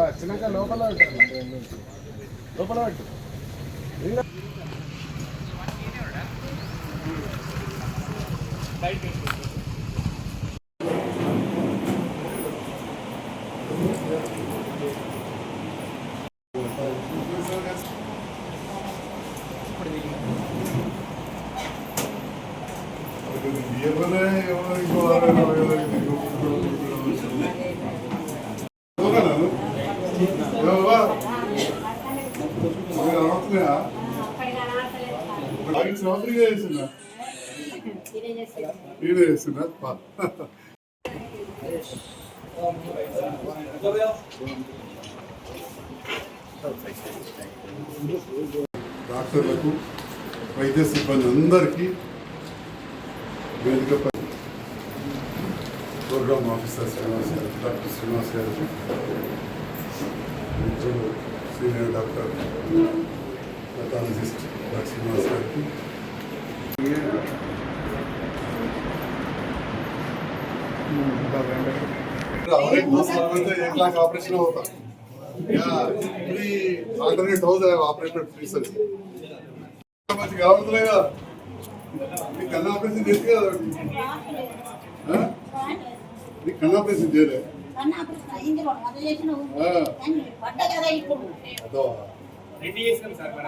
వచ్చినాక లోపల పెట్టు. లోపల ఎవరు ఇంకో వారు ఎవరు ఇంకో దూరాలు? ఎవరు? మీరు అనవసరమా? ఐదు సంవత్సరాలు చేస్తున్నా వీడే చేస్తున్నా డాక్టర్లకు వైద్య సిబ్బంది అందరికీ వేదికపై ప్రోగ్రామ్ ఆఫీసర్ శ్రీనివాస్ గారు డాక్టర్ శ్రీనివాస్ గారికి senior doctor pathologist doctor Srinivas గారికి एक लाख ऑपरेशन होता या फ्री अल्टरनेट हो जाए ऑपरेशन फ्री सर మంచి కావట్లే కదా నీకు కన్ను ఆపరేషన్ చేసి కదా ఒకటి. ఆ? నీకు కన్ను ఆపరేషన్ చేయలే అన్న అప్పుడు అయింది కూడా మొదలు చేసినావు ఆ. కానీ పడ్డ కదా ఇప్పుడు అదో రెడీ చేసినాం సార్ మన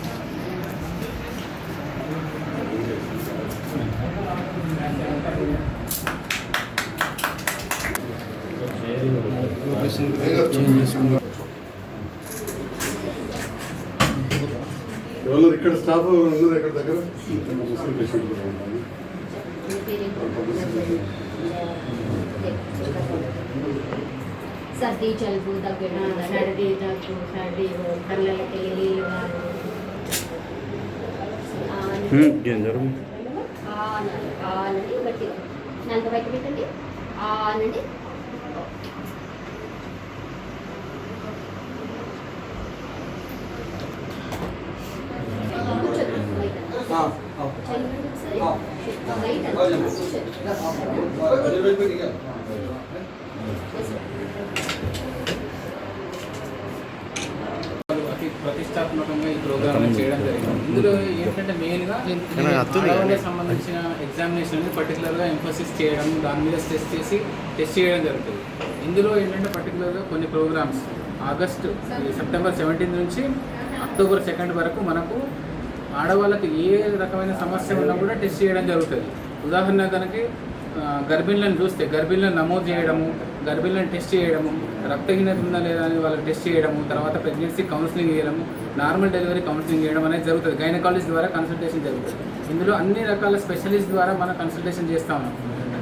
ఎవరు ఇక్కడ స్టాఫ్ ఉన్నారు ఎక్కడ దగ్గర? ముస్లిం పేషెంట్ సర్ది జలుబు దగ్గర సర్ది జలుబు సర్ది కళ్ళకి నీళ్ళు జనరల్ ఆనండి బట్టి. నలభై పెట్టండి. ఆనండి ప్రతిష్టాత్మకంగా ఈ ప్రోగ్రామ్ చేయడం జరిగింది. ఇందులో ఏంటంటే మెయిన్గా ఆడవాళ్ళకి సంబంధించిన ఎగ్జామినేషన్ పర్టికులర్గా ఎంఫోసిస్ చేయడం దాని మీద స్ట్రెస్ చేసి టెస్ట్ చేయడం జరుగుతుంది. ఇందులో ఏంటంటే పర్టికులర్గా కొన్ని ప్రోగ్రామ్స్ ఆగస్టు సెప్టెంబర్ సెవెంటీన్ నుంచి అక్టోబర్ సెకండ్ వరకు మనకు ఆడవాళ్ళకి ఏ రకమైన సమస్య ఉన్నా కూడా టెస్ట్ చేయడం జరుగుతుంది. ఉదాహరణ కనుక గర్భిణులను చూస్తే గర్భిణులను నమోదు చేయడము గర్భిణులను టెస్ట్ చేయడము రక్తహీనత ఉందా లేదా అని వాళ్ళకి టెస్ట్ చేయడము తర్వాత ప్రెగ్నెన్సీ కౌన్సిలింగ్ చేయడము నార్మల్ డెలివరీ కౌన్సిలింగ్ చేయడం అనేది జరుగుతుంది. గైనకాలజీ ద్వారా కన్సల్టేషన్ జరుగుతుంది. ఇందులో అన్ని రకాల స్పెషలిస్ట్ ద్వారా మనం కన్సల్టేషన్ చేస్తా ఉన్నాం.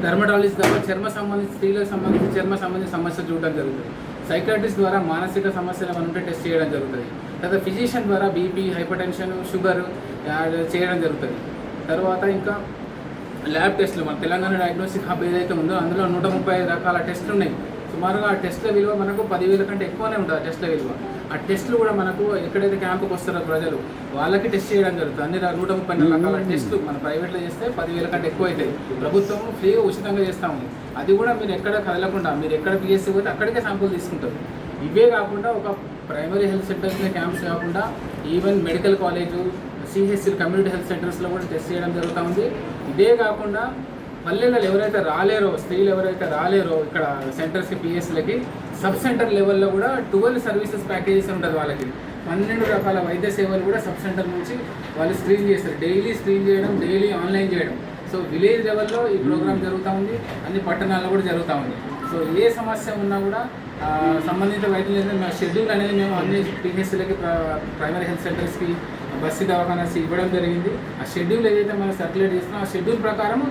డర్మటాలజీ ద్వారా చర్మ సంబంధించి స్త్రీలకు సంబంధించి చర్మ సంబంధించిన సమస్యలు చూడడం జరుగుతుంది. సైకాట్రిస్ట్ ద్వారా మానసిక సమస్యలు మనం టెస్ట్ చేయడం జరుగుతుంది. తర్వాత ఫిజిషియన్ ద్వారా బీపీ హైపర్ టెన్షన్ షుగర్ చేయడం జరుగుతుంది. తర్వాత ఇంకా ల్యాబ్ టెస్టులు. మన తెలంగాణ డయాగ్నోస్టిక్ హబ్ ఏదైతే ఉందో అందులో నూట ముప్పై రకాల టెస్టులు ఉన్నాయి. సుమారుగా ఆ టెస్ట్ల విలువ మనకు పదివేల కంటే ఎక్కువనే ఉంటుంది ఆ టెస్ట్ల విలువ. ఆ టెస్టులు కూడా మనకు ఎక్కడైతే క్యాంపుకి వస్తారో ప్రజలు వాళ్ళకి టెస్ట్ చేయడం జరుగుతుంది. అన్ని నూట ముప్పై నాలుగు రకాల టెస్టులు మన ప్రైవేట్లో చేస్తే పదివేల కంటే ఎక్కువ అవుతాయి ప్రభుత్వం ఫ్రీగా ఉచితంగా చేస్తాము ఉంది. అది కూడా మీరు ఎక్కడ కదలకుండా మీరు ఎక్కడ పిఎస్సీ పోతే అక్కడికే శాంపుల్ తీసుకుంటారు. ఇవే కాకుండా ఒక ప్రైమరీ హెల్త్ సెంటర్స్ క్యాంప్స్ కాకుండా even medical college CHC community health సెంటర్స్లో కూడా టెస్ట్ చేయడం జరుగుతూ ఉంది. ఇదే కాకుండా పల్లెలలో ఎవరైతే రాలేరో స్త్రీలు ఎవరైతే రాలేరో ఇక్కడ సెంటర్స్కి పిఎస్లకి సబ్ సెంటర్ లెవెల్లో కూడా ట్వెల్వ్ సర్వీసెస్ ప్యాకేజెస్ ఉంటుంది వాళ్ళకి. పన్నెండు రకాల వైద్య సేవలు కూడా సబ్ సెంటర్ నుంచి వాళ్ళు స్క్రీన్ చేస్తారు. డైలీ స్క్రీన్ చేయడం డైలీ ఆన్లైన్ చేయడం. సో విలేజ్ లెవెల్లో ఈ ప్రోగ్రామ్ జరుగుతూ ఉంది. అన్ని పట్టణాల్లో కూడా జరుగుతూ ఉంది. సో ఏ సమస్య ఉన్నా కూడా సంబంధిత వైద్యులు షెడ్యూల్ అనేది మేము అన్ని పిహెచ్లకి ప్రైమరీ హెల్త్ సెంటర్స్కి బస్సు దవాఖానా ఇవ్వడం జరిగింది. ఆ షెడ్యూల్ ఏదైతే మనం సర్క్యులేట్ చేస్తున్నాం ఆ షెడ్యూల్ ప్రకారం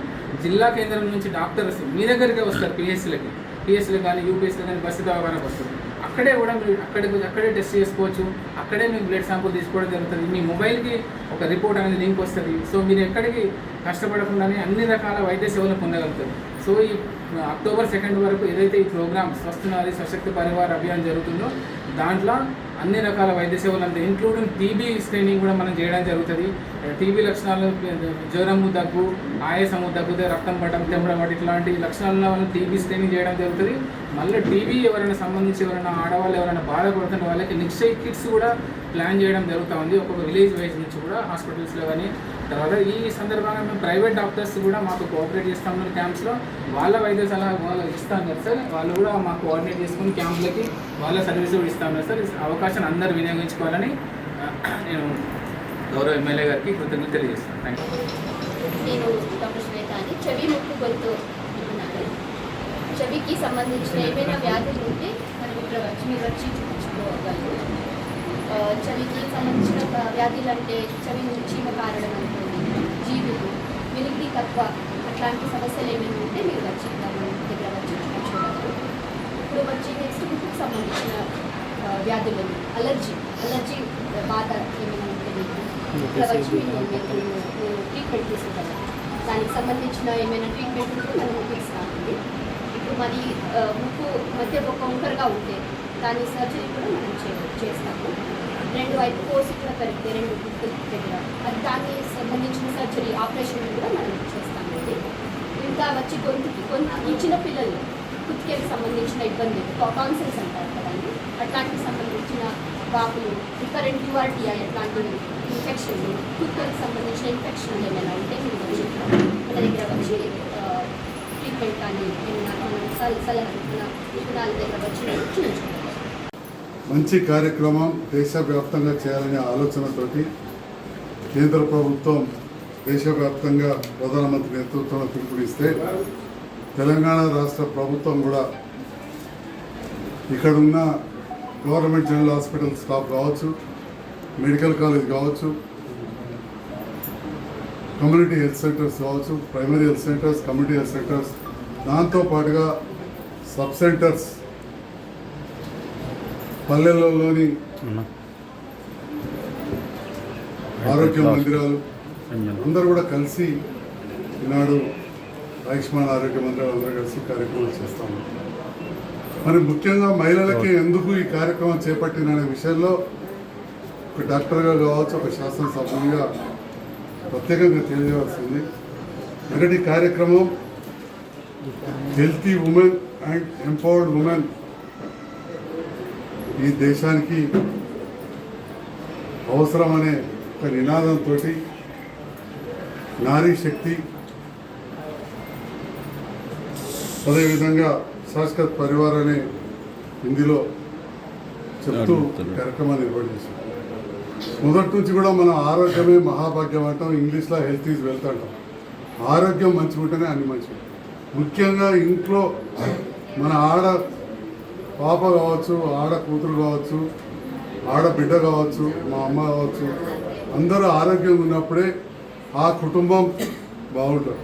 జిల్లా కేంద్రం నుంచి డాక్టర్స్ మీ దగ్గరికే వస్తారు పిఎస్సీలకి. పిఎస్సీలకు కానీ యూపీఎస్సీలు కానీ బస్సు దవాఖానాకు వస్తారు. అక్కడే కూడా మీరు అక్కడే అక్కడే టెస్ట్ చేసుకోవచ్చు. అక్కడే మీ బ్లడ్ శాంపుల్ తీసుకోవడం జరుగుతుంది. మీ మొబైల్కి ఒక రిపోర్ట్ అనేది లింక్ వస్తుంది. సో మీరు ఎక్కడికి కష్టపడకుండానే అన్ని రకాల వైద్య సేవలు పొందగలుగుతారు. సో ఈ అక్టోబర్ సెకండ్ వరకు ఏదైతే ఈ ప్రోగ్రామ్ స్వస్థ నాది సశక్తి పరివార్ అభియాన్ జరుగుతుందో దాంట్లో అన్ని రకాల వైద్య సేవలు అంటే ఇంక్లూడింగ్ టీబీ స్క్రీనింగ్ కూడా మనం చేయడం జరుగుతుంది. టీబీ లక్షణాలు జ్వరము దగ్గు ఆయాసము దగ్గుతే రక్తం పడడం తెమ్మడం వాటి ఇట్లాంటి లక్షణాలను మనం టీబీ స్క్రీనింగ్ చేయడం జరుగుతుంది. మళ్ళీ టీబీ ఎవరైనా సంబంధించి ఎవరైనా ఆడవాళ్ళు ఎవరైనా బాధపడుతున్న వాళ్ళకి నిక్షయ్ కిట్స్ కూడా ప్లాన్ చేయడం జరుగుతూ ఉంది. ఒక్కొక్క విలేజ్ వైజ్ నుంచి కూడా హాస్పిటల్స్లో కానీ తర్వాత ఈ సందర్భంగా మేము ప్రైవేట్ డాక్టర్స్ కూడా మాకు కోఆపరేట్ చేస్తాం ఉన్నారు క్యాంప్స్లో వాళ్ళ వైద్య సలహా వాళ్ళు ఇస్తాం కదా సార్. వాళ్ళు కూడా మాకు కోఆర్డినేట్ చేసుకుని క్యాంప్లకి వాళ్ళ సర్వీస్ కూడా ఇస్తాం కదా సార్. అవకాశం అందరు అందరూ వినియోగించుకోవాలని నేను గౌరవ ఎమ్మెల్యే గారికి కృతజ్ఞతలు తెలియజేస్తాను. థ్యాంక్ యూ నేను డాక్టర్ శ్వేత అని చెవి ముక్కు గొంతు చెవికి సంబంధించిన ఏమైనా వ్యాధులు ఉంటే మనం ఇక్కడ వచ్చి మీరు వచ్చి చూపించుకోగలరు. చెవికి సంబంధించిన వ్యాధులు అంటే చెవి నుంచి చీమ కారడం అనుకోండి. జీవులు వినికిడి తక్కువ అట్లాంటి సమస్యలు ఏమైనా ఉంటే మీరు వచ్చి దగ్గర వచ్చి ఇప్పుడు వచ్చి నెక్స్ట్ ముక్కుకు సంబంధించిన వ్యాధులు అలర్జీ అలర్జీ బాధ ఏమైనా ఉంటే మీకు ఇక్కడ వచ్చి ట్రీట్మెంట్ తీసుకుంటారు దానికి సంబంధించిన ఏమైనా ట్రీట్మెంట్ ఉంటే మనం ఇస్తామండి ఇప్పుడు మరి ముక్కు మధ్య ఒక వంకరగా ఉంటే దాని సర్జరీ కూడా మనం చే చేస్తాము. రెండు వైపు కోసి కూడా పెరిగితే రెండు ముక్కుల దగ్గర. అది దానికి సంబంధించిన సర్జరీ ఆపరేషన్ కూడా మనం చేస్తామండి. ఇంకా వచ్చి గొంతుకి కొంత ఇచ్చిన పిల్లలు కుతికేకి సంబంధించిన ఇబ్బంది కాన్సల్స్ అంటారు కదండి. అట్లాంటికి సంబంధించిన వాపులు రికరెంట్ యుఆర్టీఐ అట్లాంటి ఇన్ఫెక్షన్లు కుక్కలకు సంబంధించిన ఇన్ఫెక్షన్ ఏమైనా ఉంటే మీరు వచ్చి మన దగ్గర వచ్చి ట్రీట్మెంట్ కానీ ఏమైనా సలహా నిపుణ- దగ్గర వచ్చి చూపించుకోవాలి మంచి కార్యక్రమం దేశవ్యాప్తంగా చేయాలనే ఆలోచనతోటి కేంద్ర ప్రభుత్వం దేశవ్యాప్తంగా ప్రధానమంత్రి నేతృత్వంలో పిలుపునిస్తే తెలంగాణ రాష్ట్ర ప్రభుత్వం కూడా ఇక్కడున్న గవర్నమెంట్ జనరల్ హాస్పిటల్ స్టాఫ్ కావచ్చు మెడికల్ కాలేజ్ కావచ్చు కమ్యూనిటీ హెల్త్ సెంటర్స్ కావచ్చు primary health centres community health centres దాంతో పాటుగా సబ్ సెంటర్స్ పల్లెలలోని ఆరోగ్య మందిరాలు అందరూ కూడా కలిసి ఈనాడు ఆయుష్మాన్ ఆరోగ్య మందిరాలు అందరూ కలిసి కార్యక్రమం చేస్తాము. మరి ముఖ్యంగా మహిళలకి ఎందుకు ఈ కార్యక్రమం చేపట్టిన విషయంలో ఒక డాక్టర్గా కావచ్చు ఒక శాసనసభ్యునిగా ప్రత్యేకంగా తెలియవలసింది ఎందుకంటే ఈ కార్యక్రమం healthy women and empowered women ఈ దేశానికి అవసరమనే ఒక నినాదంతో నారీ శక్తి అదేవిధంగా శాశ్వత్ పరివార్ అనే హిందీలో చెప్తూ కార్యక్రమాన్ని ఏర్పాటు చేశాం మొదటి నుంచి కూడా మన ఆరోగ్యమే మహాభాగ్యం అంటాం ఇంగ్లీష్లో హెల్త్ ఈజ్ వెల్త్ అంటాం. ఆరోగ్యం మంచిగా ఉంటేనే అన్ని మంచిగా ముఖ్యంగా ఇంట్లో మన ఆడ పాప కావచ్చు ఆడ కూతురు కావచ్చు ఆడ బిడ్డ కావచ్చు మా అమ్మ కావచ్చు అందరూ ఆరోగ్యంగా ఉన్నప్పుడే ఆ కుటుంబం బాగుంటుంది.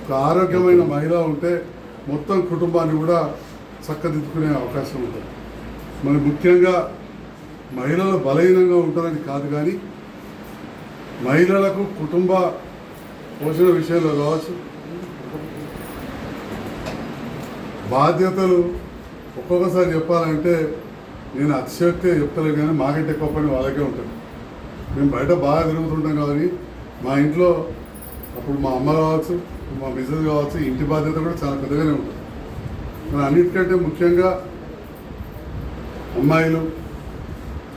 ఒక ఆరోగ్యమైన మహిళ ఉంటే మొత్తం కుటుంబాన్ని కూడా చక్కదిద్దుకునే అవకాశం ఉంటుంది. మరి ముఖ్యంగా మహిళలు బలహీనంగా ఉంటారని కాదు కానీ మహిళలకు కుటుంబ పోషణ విషయంలో కావచ్చు బాధ్యతలు ఒక్కొక్కసారి చెప్పాలంటే నేను అతిశక్తే చెప్తలేదు కానీ మాకంటే ఎక్కువ పని వాళ్ళకే ఉంటుంది. మేము బయట బాగా తిరుగుతుంటాం కానీ మా ఇంట్లో అప్పుడు మా అమ్మ కావచ్చు మా బిజినెస్ కావచ్చు ఇంటి బాధ్యత కూడా చాలా పెద్దగానే ఉంటుంది. మరి అన్నిటికంటే ముఖ్యంగా అమ్మాయిలు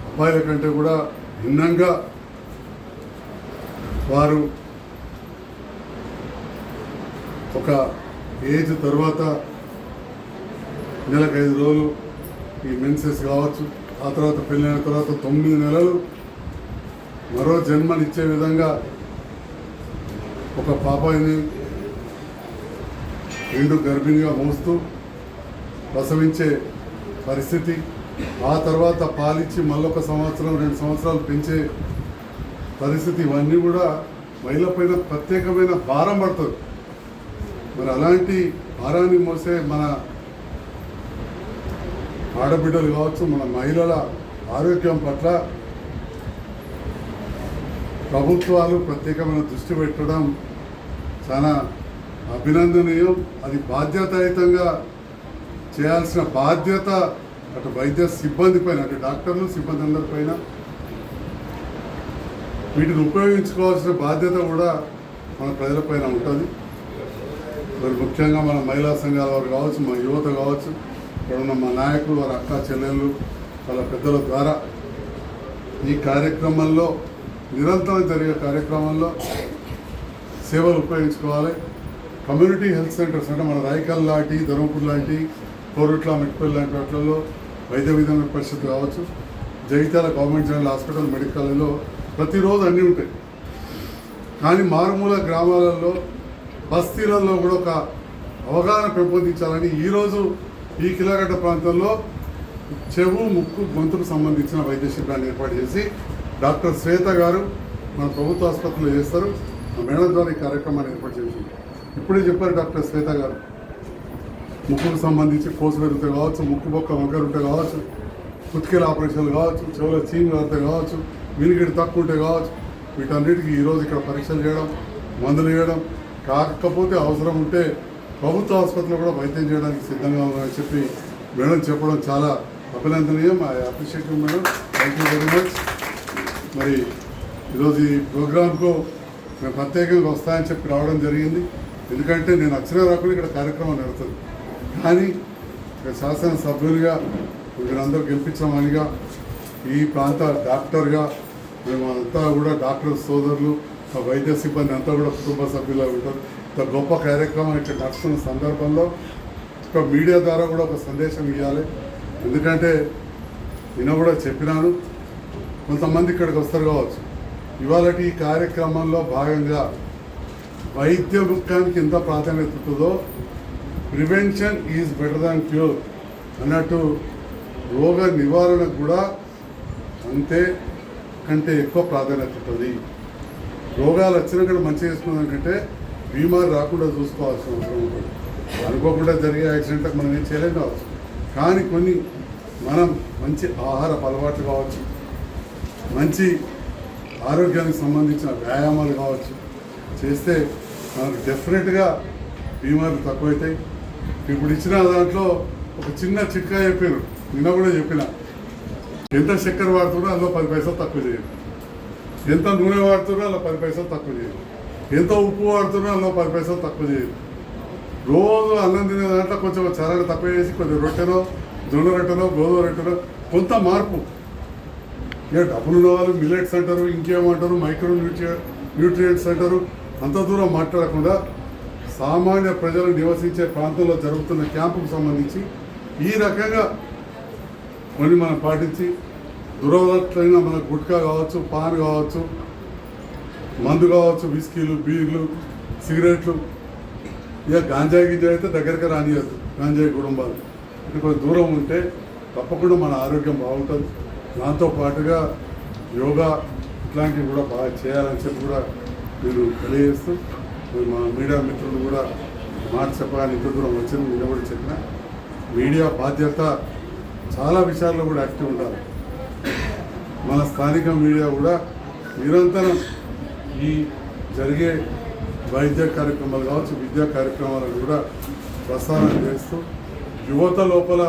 అబ్బాయిల కంటే కూడా భిన్నంగా వారు ఒక ఏజ్ తర్వాత నెలకు ఐదు రోజులు ఈ మెన్సెస్ కావచ్చు ఆ తర్వాత పెళ్ళైన తర్వాత తొమ్మిది నెలలు మరో జన్మనిచ్చే విధంగా ఒక పాపాయిని రెండు గర్భిణిగా మోస్తూ ప్రసవించే పరిస్థితి ఆ తర్వాత పాలిచ్చి మళ్ళొక సంవత్సరం రెండు సంవత్సరాలు పెంచే పరిస్థితి ఇవన్నీ కూడా మహిళపైన ప్రత్యేకమైన భారం పడుతుంది. మరి అలాంటి భారాన్ని మోసే మన ఆడబిడ్డలు కావచ్చు మన మహిళల ఆరోగ్యం పట్ల ప్రభుత్వాలు ప్రత్యేకమైన దృష్టి పెట్టడం చాలా అభినందనీయం. అది బాధ్యతాయుతంగా చేయాల్సిన బాధ్యత అటు వైద్య సిబ్బంది పైన అటు డాక్టర్లు సిబ్బంది అందరిపైన వీటిని ఉపయోగించుకోవాల్సిన బాధ్యత కూడా మన ప్రజలపైన ఉంటుంది. మరి ముఖ్యంగా మన మహిళా సంఘాల వారు కావచ్చు మన యువత కావచ్చు. ఇక్కడ ఉన్న మా నాయకులు వారి అక్క చెల్లెళ్ళు వాళ్ళ పెద్దల ద్వారా ఈ కార్యక్రమంలో నిరంతరం జరిగే కార్యక్రమంలో సేవలు ఉపయోగించుకోవాలి. కమ్యూనిటీ హెల్త్ సెంటర్స్ అంటే మన రాయకల్ లాంటి ధర్మపూర్ లాంటి కోరుట్ల మెట్పల్లి లాంటి వాటిల్లో వైద్య విధాన పరిస్థితి కావచ్చు Jagtial government general hospital medical కాలేజ్లో ప్రతిరోజు అన్నీ ఉంటాయి. కానీ మారుమూల గ్రామాలలో బస్తీలలో కూడా ఒక అవగాహన పెంపొందించాలని ఈరోజు ఈ కిలగడ్డ ప్రాంతంలో చెవు ముక్కు గొంతుకు సంబంధించిన వైద్య శిబిరాన్ని ఏర్పాటు చేసి డాక్టర్ శ్వేత గారు మన ప్రభుత్వ ఆసుపత్రిలో చేస్తారు. ఆ మేడం ద్వారా ఈ కార్యక్రమాన్ని ఏర్పాటు చేసింది ఇప్పుడే చెప్పారు డాక్టర్ శ్వేత గారు. ముక్కుకు సంబంధించి కోసు పెరిగితే కావచ్చు ముక్కు బొక్క వంకరుంటే కావచ్చు కుతికేల ఆపరేషన్లు కావచ్చు చెవుల చీమ్ కడితే కావచ్చు వినికిడి తక్కువ ఉంటే కావచ్చు వీటన్నిటికీ ఈరోజు ఇక్కడ పరీక్షలు చేయడం మందులు వేయడం కాకపోతే అవసరం ఉంటే ప్రభుత్వ ఆసుపత్రిలో కూడా వైద్యం చేయడానికి సిద్ధంగా ఉన్నామని చెప్పి మేడం చెప్పడం చాలా అభినందనీయం. I appreciate madam. Thank you very much మరి ఈరోజు ఈ ప్రోగ్రాంకు మేము ప్రత్యేకంగా వస్తాయని చెప్పి రావడం జరిగింది. ఎందుకంటే నేను అక్షర రాకుండా ఇక్కడ కార్యక్రమం నడుతుంది కానీ ఇక్కడ శాసనసభ్యులుగా మీరందరూ గెలిపించమనిగా ఈ ప్రాంత డాక్టర్గా మేము అంతా కూడా డాక్టర్ సోదరులు మా వైద్య సిబ్బంది అంతా కూడా కుటుంబ సభ్యులుగా ఉంటారు. ఇంత గొప్ప కార్యక్రమం ఇట్లా నడుస్తున్న సందర్భంలో ఒక మీడియా ద్వారా కూడా ఒక సందేశం ఇవ్వాలి ఎందుకంటే నేను కూడా చెప్పినాను కొంతమంది ఇక్కడికి వస్తారు కావచ్చు. ఇవాళ ఈ కార్యక్రమంలో భాగంగా వైద్య ముఖ్యానికి ఎంత ప్రాధాన్యత ఉంటుందో prevention is better than cure అన్నట్టు రోగ నివారణకు కూడా అంతే కంటే ఎక్కువ ప్రాధాన్యత ఉంటుంది. రోగాలు వచ్చినాక మంచిగా చేసుకున్నాం కంటే బీమారు రాకుండా చూసుకోవాల్సిన అవసరం ఉంటుంది అనుకోకుండా జరిగే యాక్సిడెంట్లకు మనం ఏం చేయలేం కావచ్చు. కానీ కొన్ని మనం మంచి ఆహార అలవాట్లు కావచ్చు మంచి ఆరోగ్యానికి సంబంధించిన వ్యాయామాలు కావచ్చు చేస్తే మనకు డెఫినెట్గా బీమార్లు తక్కువైతాయి. ఇప్పుడు ఇచ్చిన దాంట్లో ఒక చిన్న చిట్కా చెప్పారు నిన్న కూడా చెప్పిన. ఎంత చక్కెర వాడుతున్నా అందులో పది పైసలు తక్కువ చేయండి ఎంత నూనె వాడుతున్నా అందులో పది పైసలు తక్కువ చేయండి ఎంత ఉప్పు వాడుతున్నా అందులో పది పైసలు తక్కువ చేయదు రోజు అన్నం తినే దాంట్లో కొంచెం చరణ తక్కువ చేసి కొంచెం రొట్టెనో జొన్న రొట్టెనో గోధుమ రొట్టెనో కొంత మార్పు. ఇక డబ్బులు ఉన్న వాళ్ళు మిల్లెట్స్ అంటారు ఇంకేమంటారు మైక్రో న్యూట్రియా న్యూట్రియంట్స్ అంటారు అంత దూరం మాట్లాడకుండా సామాన్య ప్రజలు నివసించే ప్రాంతంలో జరుగుతున్న క్యాంపుకు సంబంధించి ఈ రకంగా కొన్ని మనం పాటించి దురవలట్లైన మన గుట్కా కావచ్చు పాన్ కావచ్చు మందు కావచ్చు విస్కీలు బీర్లు సిగరెట్లు. ఇక గాంజాయి గింజ అయితే దగ్గరికి రానియద్దు. గాంజాయి కుటుంబాలు. ఇది కొంచెం దూరం ఉంటే తప్పకుండా మన ఆరోగ్యం బాగుంటుంది. దాంతో పాటుగా యోగా ఇట్లాంటివి కూడా బాగా చేయాలని చెప్పి కూడా మీరు తెలియజేస్తూ మా మీడియా మిత్రులు కూడా మాట చెప్పగానే ఇంత దూరం వచ్చింది. నేను కూడా చెప్పిన. మీడియా బాధ్యత చాలా విషయాల్లో కూడా యాక్టివ్ ఉండాలి. మన స్థానిక మీడియా కూడా నిరంతరం ఈ జరిగే వైద్య కార్యక్రమాలు కావచ్చు విద్యా కార్యక్రమాలను కూడా ప్రసారం చేస్తూ యువత లోపల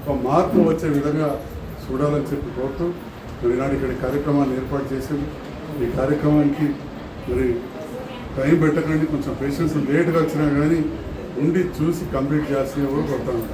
ఒక మార్పు వచ్చే విధంగా చూడాలని చెప్పి కోరుతూ మరి ఈనాడు ఇక్కడ కార్యక్రమాన్ని ఏర్పాటు చేసింది ఈ కార్యక్రమానికి మరి టైం పెట్టకండి కొంచెం పేషెంట్స్ లేట్గా వచ్చినా కానీ ఉండి చూసి కంప్లీట్ చేయాల్సింది కూడా కొడతాను